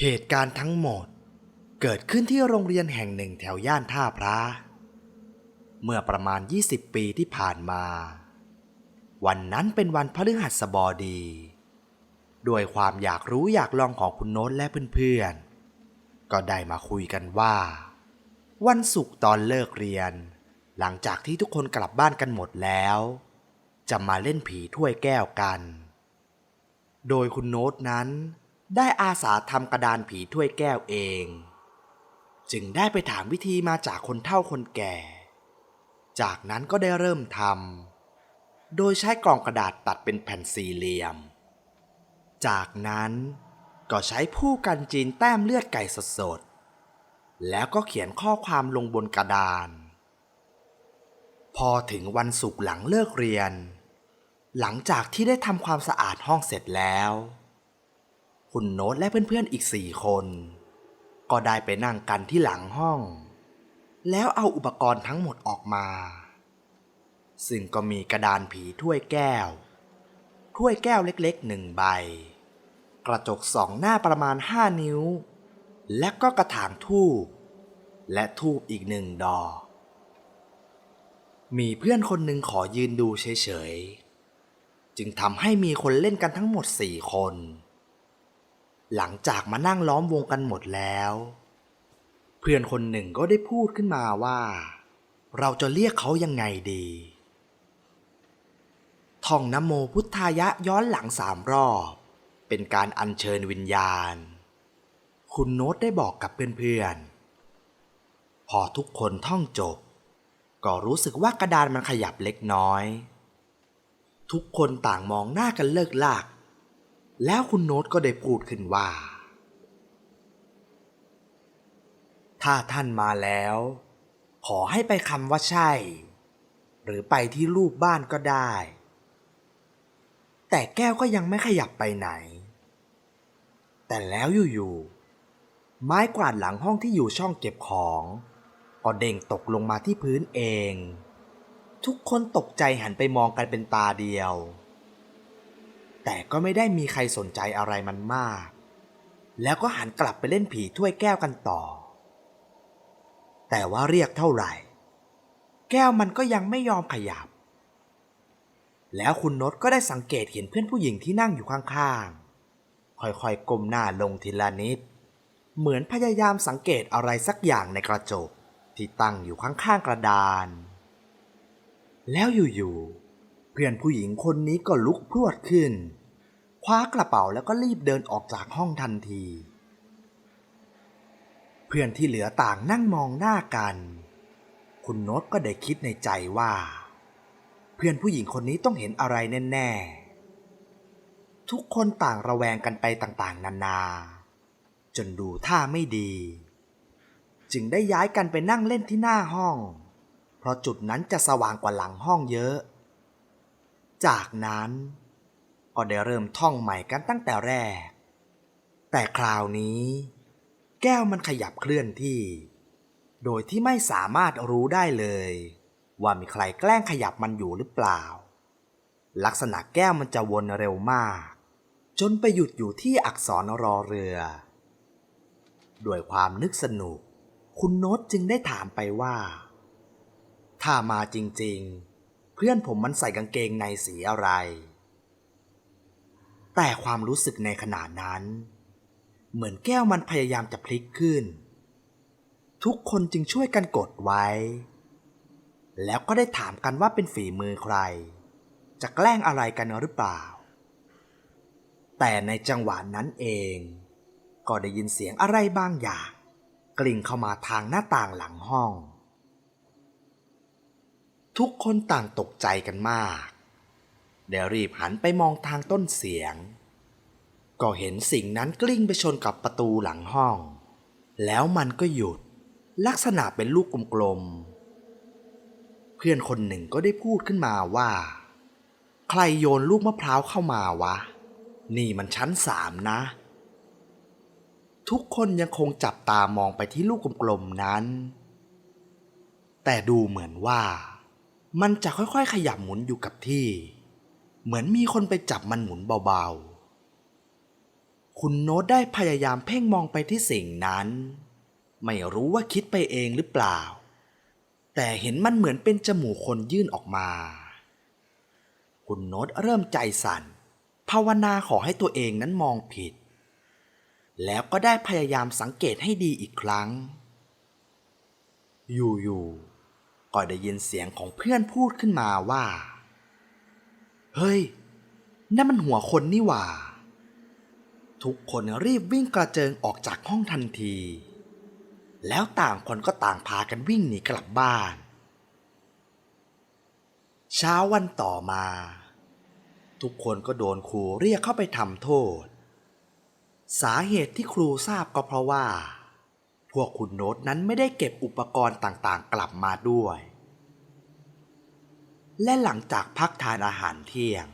เหตุการณ์ทั้งหมด เกิดขึ้นที่โรงเรียนแห่งหนึ่งแถวย่านท่าพระ เมื่อประมาณ 20 ปีที่ผ่านมา วันนั้นเป็นวันพฤหัสบดีด้วยความอยากรู้อยากลองของคุณโน้ตและเพื่อนๆ ก็ได้มาคุยกันว่า วันศุกร์ตอนเลิกเรียน หลังจากที่ทุกคนกลับบ้านกันหมดแล้ว จะมาเล่นผีถ้วยแก้วกัน โดยคุณโน้ตนั้น ได้อาสาทำกระดานผีถ้วยแก้วเอง จึงได้ไปถามวิธีมาจากคนเฒ่าคนแก่ จากนั้นก็ได้เริ่มทำโดยใช้กล่องกระดาษตัดเป็นแผ่นสี่เหลี่ยม จากนั้นก็ใช้ผู้กันจีนแต้มเลือดไก่สดๆ แล้วก็เขียนข้อความลงบนกระดาน พอถึงวันศุกร์หลังเลิกเรียน หลังจากที่ได้ทำความสะอาดห้องเสร็จแล้ว คุณโน้ตและเพื่อนๆอีกสี่คน ก็ได้ไปนั่งกันที่หลังห้อง แล้วเอาอุปกรณ์ทั้งหมดออกมา ซึ่งก็มีกระดานผีถ้วยแก้ว ถ้วยแก้วเล็กๆหนึ่งใบ กระจกสองหน้าประมาณห้านิ้ว และก็กระถางทูบและทูบอีกหนึ่งดอกมีเพื่อนคนหนึ่งขอยืนดูเฉยๆ จึงทำให้มีคนเล่นกันทั้งหมดสี่คน หลังจากมานั่งล้อมวงกันหมดแล้ว เพื่อนคนหนึ่งก็ได้พูดขึ้นมาว่า เราจะเรียกเขายังไงดีท่องนโมพุทธายะย้อนหลังสามรอบ เป็นการอัญเชิญวิญญาณ คุณโน้ตได้บอกกับเพื่อนๆ พอทุกคนท่องจบ ก็รู้สึกว่ากระดานมันขยับเล็กน้อย ทุกคนต่างมองหน้ากันเลิกลาก แล้วคุณโน้ตก็ได้พูดขึ้นว่า ถ้าท่านมาแล้ว ขอให้ไปคำว่าใช่ หรือไปที่รูปบ้านก็ได้ แต่แก้วก็ยังไม่ขยับไปไหน แต่แล้วอยู่ๆไม้กวาดหลังห้องที่อยู่ช่องเก็บของก็เด้งตกลงมาที่พื้นเอง ทุกคนตกใจหันไปมองกันเป็นตาเดียว แต่ก็ไม่ได้มีใครสนใจอะไรมันมาก แล้วก็หันกลับไปเล่นผีถ้วยแก้วกันต่อ แต่ว่าเรียกเท่าไหร่ แก้วมันก็ยังไม่ยอมขยับ แล้วคุณนศก็ได้สังเกตเห็นเพื่อนผู้หญิงที่นั่งอยู่ข้างๆ ค่อยๆก้มหน้าลงทีละนิด เหมือนพยายามสังเกตอะไรสักอย่างในกระจกที่ตั้งอยู่ข้างๆกระดาน แล้วอยู่ๆ เพื่อนผู้หญิงคนนี้ก็ลุกพรวดขึ้น คว้ากระเป๋าแล้วก็รีบเดินออกจากห้องทันที เพื่อนที่เหลือต่างนั่งมองหน้ากัน คุณโน้ตก็ได้คิดในใจว่า เพื่อนผู้หญิงคนนี้ต้องเห็นอะไรแน่ๆ ทุกคนต่างระแวงกันไปต่างๆ นานา จนดูท่าไม่ดี จึงได้ย้ายกันไปนั่งเล่นที่หน้าห้อง เพราะจุดนั้นจะสว่างกว่าหลังห้องเยอะ จากนั้น ก็ได้เริ่มท่องใหม่กันตั้งแต่แรก แต่คราวนี้ แก้วมันขยับเคลื่อนที่ โดยที่ไม่สามารถรู้ได้เลย ว่ามีใครแกล้งขยับมันอยู่หรือเปล่า ลักษณะแก้วมันจะวนเร็วมาก จนไปหยุดอยู่ที่อักษรรอเรือด้วยความนึกสนุก คุณโน้ตจึงได้ถามไปว่า ถ้ามาจริง ๆ เพื่อนผมมันใส่กางเกงในสีอะไร แต่ความรู้สึกในขณะนั้น เหมือนแก้วมันพยายามจะพลิกขึ้น ทุกคนจึงช่วยกันกดไว้ แล้วก็ได้ถามกันว่าเป็นฝีมือใคร จะแกล้งอะไรกันหรือเปล่า แต่ในจังหวะนั้นเอง ก็ได้ยินเสียงอะไรบางอย่าง กลิ่งเข้ามาทางหน้าต่างหลังห้อง ทุกคนต่างตกใจกันมากเดี๋ยวรีบหันไปมองทางต้นเสียง ก็เห็นสิ่งนั้นกลิ้งไปชนกับประตูหลังห้อง แล้วมันก็หยุด ลักษณะเป็นลูกกลมๆ เพื่อนคนหนึ่งก็ได้พูดขึ้นมาว่า ใครโยนลูกมะพร้าวเข้ามาวะ นี่มันชั้นสามนะ ทุกคนยังคงจับตามองไปที่ลูกกลมๆนั้น แต่ดูเหมือนว่า มันจะค่อยๆ ขยับหมุนอยู่กับที่ เหมือนมีคนไปจับมันหมุนเบาๆ คุณโน้ตได้พยายามเพ่งมองไปที่สิ่งนั้น ไม่รู้ว่าคิดไปเองหรือเปล่า แต่เห็นมันเหมือนเป็นจมูกคนยื่นออกมา คุณโน้ตเริ่มใจสั่น ภาวนาขอให้ตัวเองนั้นมองผิด แล้วก็ได้พยายามสังเกตให้ดีอีกครั้ง อยู่ๆ ก็ได้ยินเสียงของเพื่อนพูดขึ้นมาว่า เฮ้ย นั่นมันหัวคนนี่หว่า ทุกคนรีบวิ่งกระเจิงออกจากห้องทันที แล้วต่างคนก็ต่างพากันวิ่งหนีกลับบ้าน เช้าวันต่อมา ทุกคนก็โดนครูเรียกเข้าไปทำโทษ สาเหตุที่ครูทราบก็เพราะว่า วกคุณโน้ตนั้นไม่ได้เก็บอุปกรณ์ต่างๆ กลับมาด้วย และหลังจากพักทานอาหารเที่ยง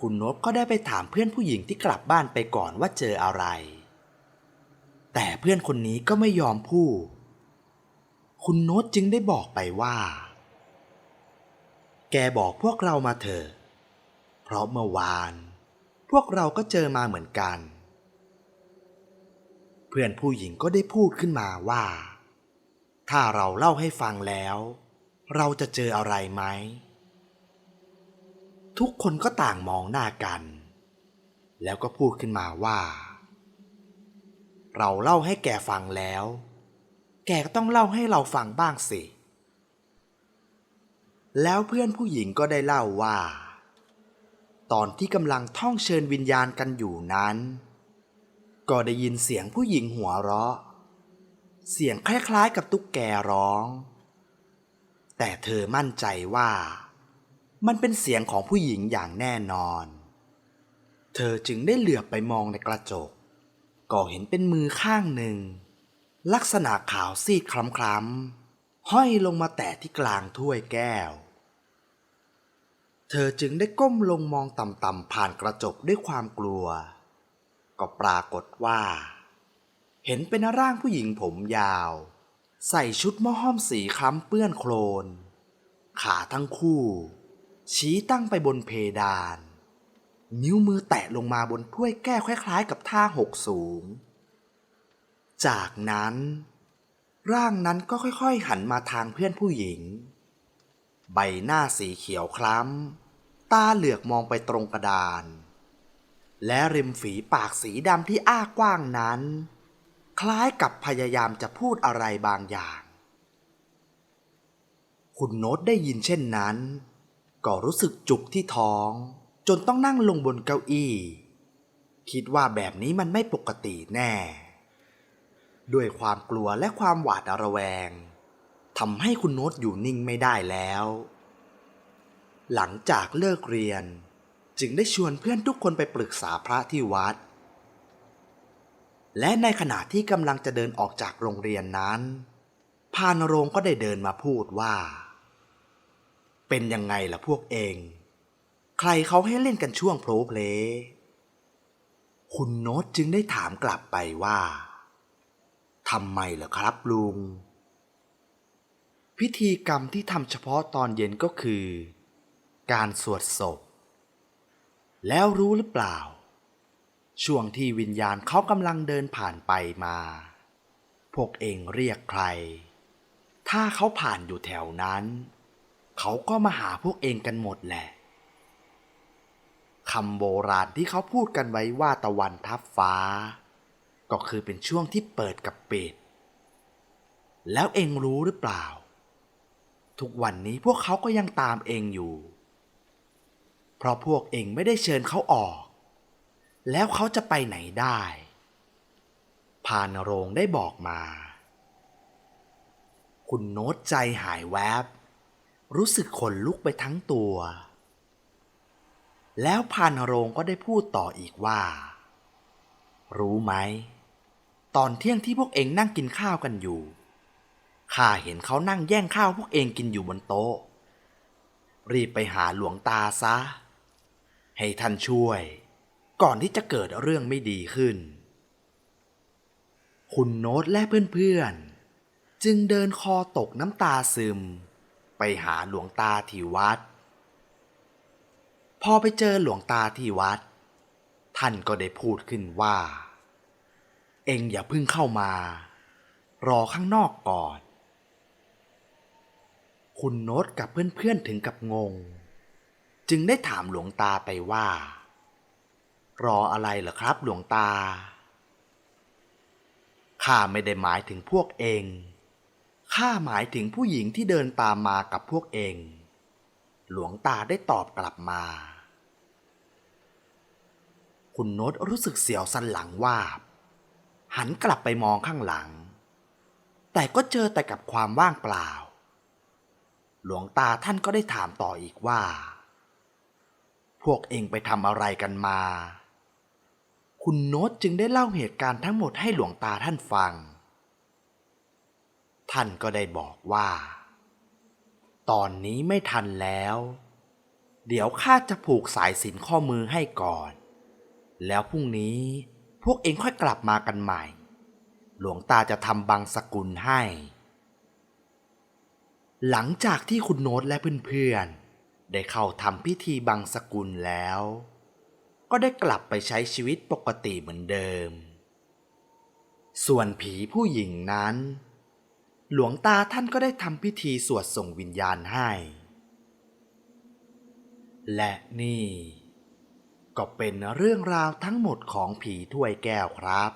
คุณโน้ตก็ได้ไปถามเพื่อนผู้หญิงที่กลับบ้านไปก่อนว่าเจออะไร แต่เพื่อนคนนี้ก็ไม่ยอมพูด คุณโน้ตจึงได้บอกไปว่า แกบอกพวกเรามาเถอะ เพราะเมื่อวาน พวกเราก็เจอมาเหมือนกันเพื่อนผู้หญิงก็ได้พูดขึ้นมาว่า ถ้าเราเล่าให้ฟังแล้ว เราจะเจออะไรไหม ทุกคนก็ต่างมองหน้ากัน แล้วก็พูดขึ้นมาว่า เราเล่าให้แกฟังแล้ว แกก็ต้องเล่าให้เราฟังบ้างสิ แล้วเพื่อนผู้หญิงก็ได้เล่าว่า ตอนที่กำลังท่องเชิญวิญญาณกันอยู่นั้น ก็ได้ยินเสียงผู้หญิงหัวเราะ เสียงคล้ายๆกับตุ๊กแกร้อง แต่เธอมั่นใจว่า มันเป็นเสียงของผู้หญิงอย่างแน่นอน เธอจึงได้เหลือบไปมองในกระจก ก็เห็นเป็นมือข้างหนึ่ง ลักษณะขาวซีดคล้ำๆห้อยลงมาแตะที่กลางถ้วยแก้ว เธอจึงได้ก้มลงมองต่ำๆผ่านกระจกด้วยความกลัว ก็ปรากฏว่า เห็นเป็นร่างผู้หญิงผมยาว ใส่ชุดม้อห้อมสีคล้ำเปื้อนโคลน ขาทั้งคู่ ชี้ตั้งไปบนเพดาน นิ้วมือแตะลงมาบนถ้วยแก้วคล้ายๆ กับท่าหกสูง จากนั้น ร่างนั้นก็ค่อยๆ หันมาทางเพื่อนผู้หญิง ใบหน้าสีเขียวคล้ำ ตาเหลือกมองไปตรงกระดาน และริมฝีปากสีดำที่อ้ากว้างนั้น คล้ายกับพยายามจะพูดอะไรบางอย่าง คุณโน้ตได้ยินเช่นนั้น ก็รู้สึกจุกที่ท้อง จนต้องนั่งลงบนเก้าอี้ คิดว่าแบบนี้มันไม่ปกติแน่ ด้วยความกลัวและความหวาดระแวงทำให้คุณโน้ตอยู่นิ่งไม่ได้แล้ว หลังจากเลิกเรียน จึงได้ชวนเพื่อนทุกคนไปปรึกษาพระที่วัด และในขณะที่กำลังจะเดินออกจากโรงเรียนนั้น พานโรงก็ได้เดินมาพูดว่า เป็นยังไงล่ะพวกเอง ใครเขาให้เล่นกันช่วงโพลเพลย์คุณโน้ตจึงได้ถามกลับไปว่าทำไมเหรอครับลุง พิธีกรรมที่ทำเฉพาะตอนเย็นก็คือ การสวดศพ แล้วรู้หรือเปล่า ช่วงที่วิญญาณเขากำลังเดินผ่านไปมา พวกเองเรียกใคร ถ้าเขาผ่านอยู่แถวนั้น เขาก็มาหาพวกเองกันหมดแหละคำโบราณที่เขาพูดกันไว้ว่าตะวันทับฟ้า ก็คือเป็นช่วงที่เปิดกับปิด แล้วเองรู้หรือเปล่า ทุกวันนี้พวกเขาก็ยังตามเองอยู่ เพราะพวกเองไม่ได้เชิญเขาออก แล้วเขาจะไปไหนได้พานโรงได้บอกมา คุณโน้ตใจหายแวบ รู้สึกขนลุกไปทั้งตัว แล้วพานโรงก็ได้พูดต่ออีกว่า รู้ไหม ตอนเที่ยงที่พวกเองนั่งกินข้าวกันอยู่ ข้าเห็นเขานั่งแย่งข้าวพวกเองกินอยู่บนโต๊ะ รีบไปหาหลวงตาซะ ให้ท่านช่วย ก่อนที่จะเกิดเรื่องไม่ดีขึ้น คุณโน้ตและเพื่อนๆ จึงเดินคอตกน้ำตาซึม ไปหาหลวงตาที่วัด พอไปเจอหลวงตาที่วัด ท่านก็ได้พูดขึ้นว่า เองอย่าเพิ่งเข้ามา รอข้างนอกก่อน คุณโน้ตกับเพื่อนๆถึงกับงง จึงได้ถามหลวงตาไปว่า รออะไรเหรอครับหลวงตา ข้าไม่ได้หมายถึงพวกเอง ข้าหมายถึงผู้หญิงที่เดินตามมากับพวกเอง หลวงตาได้ตอบกลับมา คุณโน้ตรู้สึกเสียวสันหลังว่าบ หันกลับไปมองข้างหลัง แต่ก็เจอแต่กับความว่างเปล่า หลวงตาท่านก็ได้ถามต่ออีกว่า พวกเองไปทำอะไรกันมา คุณโน้ตจึงได้เล่าเหตุการณ์ทั้งหมดให้หลวงตาท่านฟัง ท่านก็ได้บอกว่า ตอนนี้ไม่ทันแล้ว เดี๋ยวข้าจะผูกสายสินข้อมือให้ก่อน แล้วพรุ่งนี้พวกเองค่อยกลับมากันใหม่ หลวงตาจะทำบังสกุลให้ หลังจากที่คุณโน้ตและเพื่อนๆ ได้เข้าทำพิธีบังสกุลแล้ว ก็ได้กลับไปใช้ชีวิตปกติเหมือนเดิม ส่วนผีผู้หญิงนั้น หลวงตาท่านก็ได้ทำพิธีสวดส่งวิญญาณให้ และนี่ ก็เป็นเรื่องราวทั้งหมดของผีถ้วยแก้วครับ